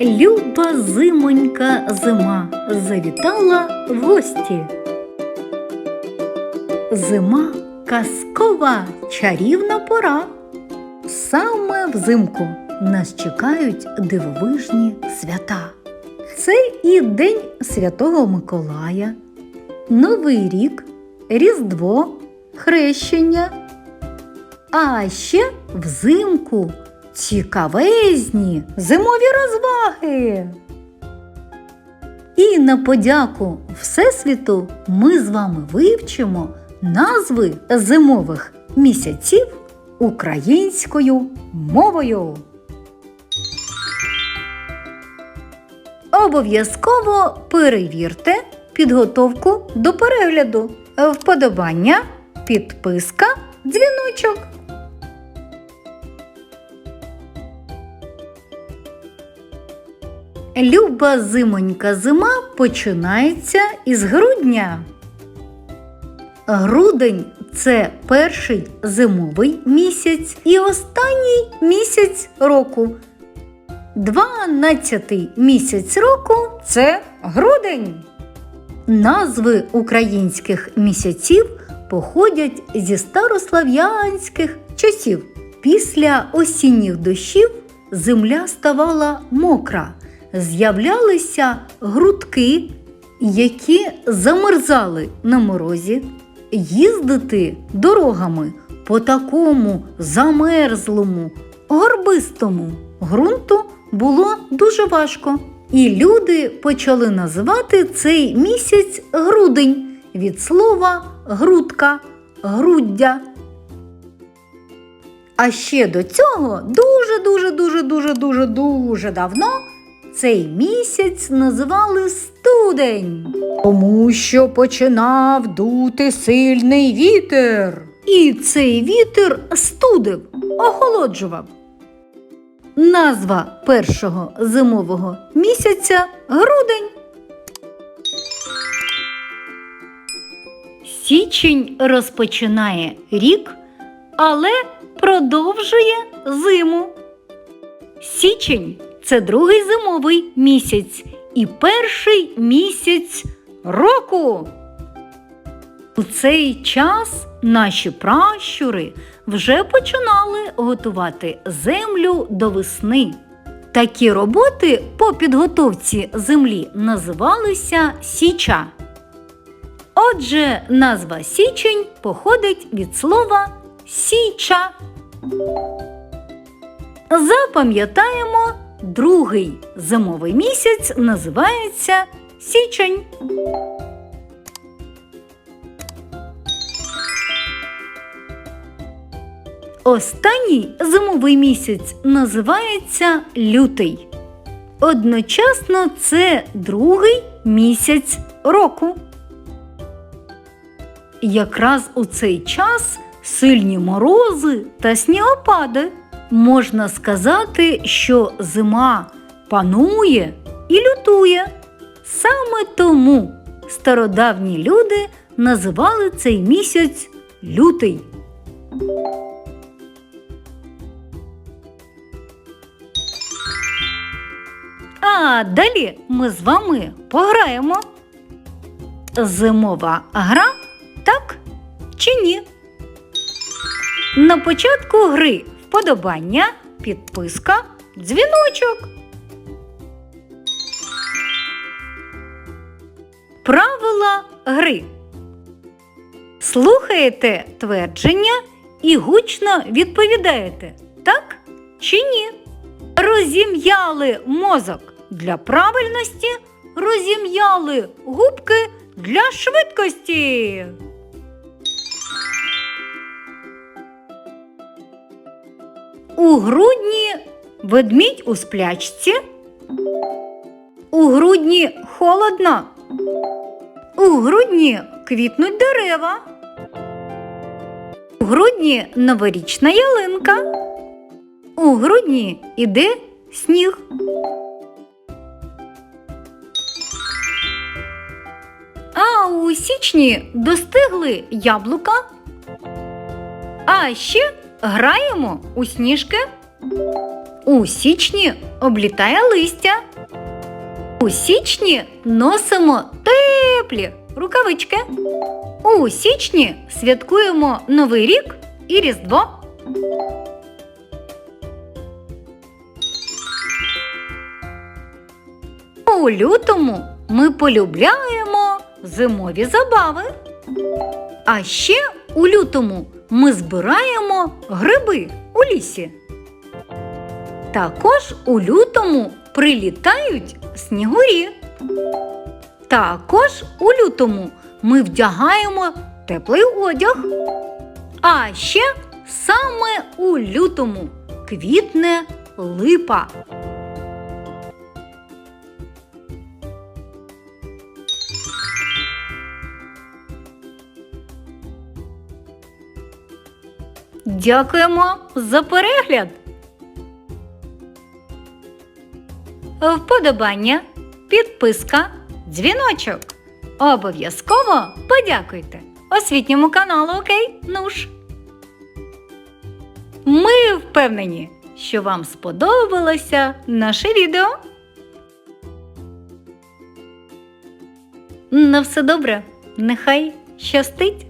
Люба зимонька зима завітала в гості. Зима казкова чарівна пора. Саме взимку нас чекають дивовижні свята. Це і День Святого Миколая, Новий рік, Різдво, Хрещення. А ще взимку цікавезні зимові розваги. І на подяку Всесвіту ми з вами вивчимо назви зимових місяців українською мовою. Обов'язково перевірте підготовку до перегляду, вподобання, підписка, дзвіночок. Люба зимонька зима починається із грудня. Грудень це перший зимовий місяць і останній місяць року. Дванадцятий місяць року це грудень. Назви українських місяців походять зі старослав'янських часів. Після осінніх дощів земля ставала мокра, з'являлися грудки, які замерзали на морозі. Їздити дорогами по такому замерзлому, горбистому ґрунту було дуже важко. І люди почали називати цей місяць грудень від слова грудка, груддя. А ще до цього дуже дуже дуже дуже дуже дуже давно цей місяць називали студень, тому що починав дути сильний вітер. І цей вітер студив, охолоджував. Назва першого зимового місяця грудень. Січень розпочинає рік, але продовжує зиму. Січень це другий зимовий місяць і перший місяць року. У цей час наші пращури вже починали готувати землю до весни. Такі роботи по підготовці землі називалися січа. Отже, назва січень походить від слова січа. Запам'ятаємо, другий зимовий місяць називається січень. Останній зимовий місяць називається лютий. Одночасно це другий місяць року. Якраз у цей час сильні морози та снігопади. Можна сказати, що зима панує і лютує. Саме тому стародавні люди називали цей місяць лютий. А далі ми з вами пограємо. Зимова гра так чи ні? На початку гри вподобання, підписка, дзвіночок. Правила гри. Слухаєте твердження і гучно відповідаєте так чи ні. Розім'яли мозок для правильності, розім'яли губки для швидкості. У грудні ведмідь у сплячці. У грудні холодно. У грудні квітнуть дерева. У грудні новорічна ялинка. У грудні іде сніг. А у січні достигли яблука. А ще граємо у сніжки. У січні облітає листя. У січні носимо теплі рукавички. У січні святкуємо Новий рік і Різдво. У лютому ми полюбляємо зимові забави. А ще у лютому ми збираємо гриби у лісі. Також у лютому прилітають снігурі. Також у лютому ми вдягаємо теплий одяг. А ще саме у лютому квітне липа. Дякуємо за перегляд! Вподобання, підписка, дзвіночок. Обов'язково подякуйте освітньому каналу Окей Нуш. Ми впевнені, що вам сподобалося наше відео. На все добре, нехай щастить!